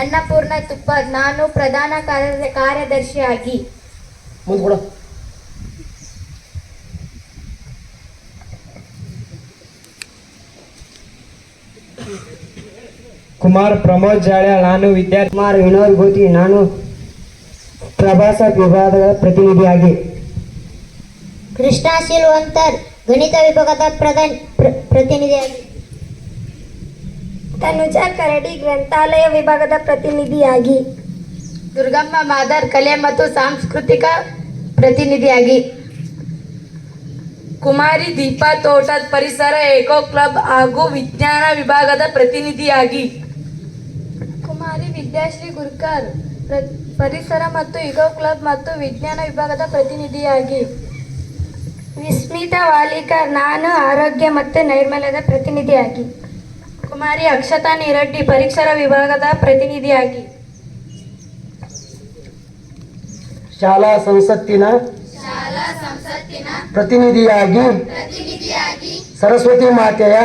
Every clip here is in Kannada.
ಅನ್ನಪೂರ್ಣ ತುಪ್ಪ. ನಾನು ಪ್ರಧಾನ ಕಾರ್ಯ ಕಾರ್ಯದರ್ಶಿಯಾಗಿ. ಕುಮಾರ್ ಪ್ರಮೋದ್ ಜಾಳ್ಯಾಳ್ ನಾನು ವಿದ್ಯಾರ್ಥಿ. ಕುಮಾರ್ ವಿನೋದ್ ಗೋತಿ ನಾನು ಪ್ರಭಾಸ ವಿಭಾಗದ ಪ್ರತಿನಿಧಿಯಾಗಿ. ಕೃಷ್ಣ ಶಿಲ್ವಂತರ್. ಗಣಿತ ವಿಭಾಗದ ಪ್ರಧಾನ ಪ್ರ- ಪ್ರತಿನಿಧಿಯಾಗಿ ತನುಜ ಕರಡಿ ಗ್ರಂಥಾಲಯ ವಿಭಾಗದ ಪ್ರತಿನಿಧಿಯಾಗಿ. ದುರ್ಗಮ್ಮ ಮಾದರ್ ಕಲೆ ಮತ್ತು ಸಾಂಸ್ಕೃತಿಕ ಪ್ರತಿನಿಧಿಯಾಗಿ. ಕುಮಾರಿ ದೀಪಾ ತೋಟದ ಪರಿಸರ ಏಕೋ ಕ್ಲಬ್ ಹಾಗೂ ವಿಜ್ಞಾನ ವಿಭಾಗದ ಪ್ರತಿನಿಧಿಯಾಗಿ. ಕುಮಾರಿ ವಿದ್ಯಾಶ್ರೀ ಗುರ್ಕರ್ ಪ್ರ- ಪರಿಸರ ಮತ್ತು ಇಗೋ ಕ್ಲಬ್ ಮತ್ತು ವಿಜ್ಞಾನ ವಿಭಾಗದ ಪ್ರತಿನಿಧಿಯಾಗಿ. ವಿಸ್ಮಿತಾ ವಾಲಿಕರ್ ನಾನು ಆರೋಗ್ಯ ಮತ್ತು ನೈರ್ಮಲ್ಯದ ಪ್ರತಿನಿಧಿಯಾಗಿ. ಕುಮಾರಿ ಅಕ್ಷತಾ ನಿರಡ್ಡಿ ಪರಿಸರ ವಿಭಾಗದ ಪ್ರತಿನಿಧಿಯಾಗಿ. ಶಾಲಾ ಸಂಸತ್ತಿನ ಪ್ರತಿನಿಧಿಯಾಗಿ ಸರಸ್ವತಿ ಮಾತೆಯ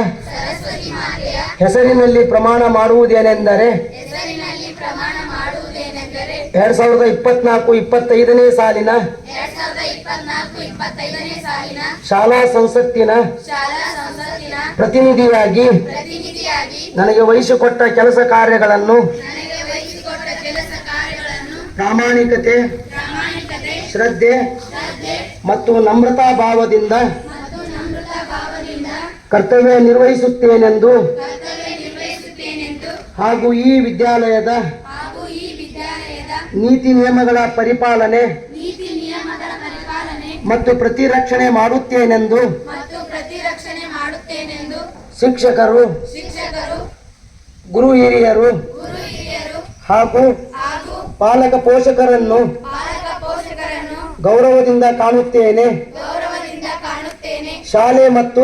ಹೆಸರಿನಲ್ಲಿ ಪ್ರಮಾಣ ಮಾಡುವುದೇನೆಂದರೆ ಎರಡ್ ಸಾವಿರದ ಇಪ್ಪತ್ನಾಲ್ಕು ಇಪ್ಪತ್ತೈದನೇ ಸಾಲಿನ ಶಾಲಾ ಸಂಸತ್ತಿನ ಪ್ರತಿನಿಧಿಯಾಗಿ ನನಗೆ ವಹಿಸಿಕೊಟ್ಟ ಕೆಲಸ ಕಾರ್ಯಗಳನ್ನು ಪ್ರಾಮಾಣಿಕತೆ ಶ್ರದ್ಧೆ ಮತ್ತು ನಮ್ರತಾ ಭಾವದಿಂದ ಕರ್ತವ್ಯ ನಿರ್ವಹಿಸುತ್ತೇನೆಂದು ಹಾಗೂ ಈ ವಿದ್ಯಾಲಯದ ನೀತಿ ನಿಯಮಗಳ ಪರಿಪಾಲನೆ ಮತ್ತು ಪ್ರತಿರಕ್ಷಣೆ ಮಾಡುತ್ತೇನೆಂದು ಶಿಕ್ಷಕರು ಗುರು ಹಿರಿಯರು ಹಾಗೂ ಪಾಲಕ ಪೋಷಕರನ್ನು ಗೌರವದಿಂದ ಕಾಣುತ್ತೇನೆ. ಶಾಲೆ ಮತ್ತು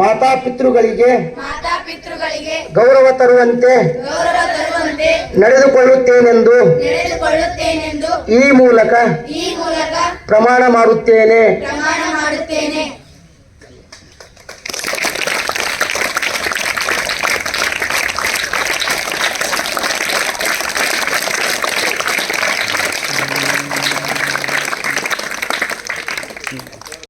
ಮಾತಾಪಿತೃಗಳಿಗೆ ಮಾತಾಪಿತೃಗಳಿಗೆ ಗೌರವ ತರುವಂತೆ ಗೌರವ ತರುವಂತೆ ನಡೆದುಕೊಳ್ಳುತ್ತೇನೆಂದು ಈ ಮೂಲಕ ಪ್ರಮಾಣ ಮಾಡುತ್ತೇನೆ.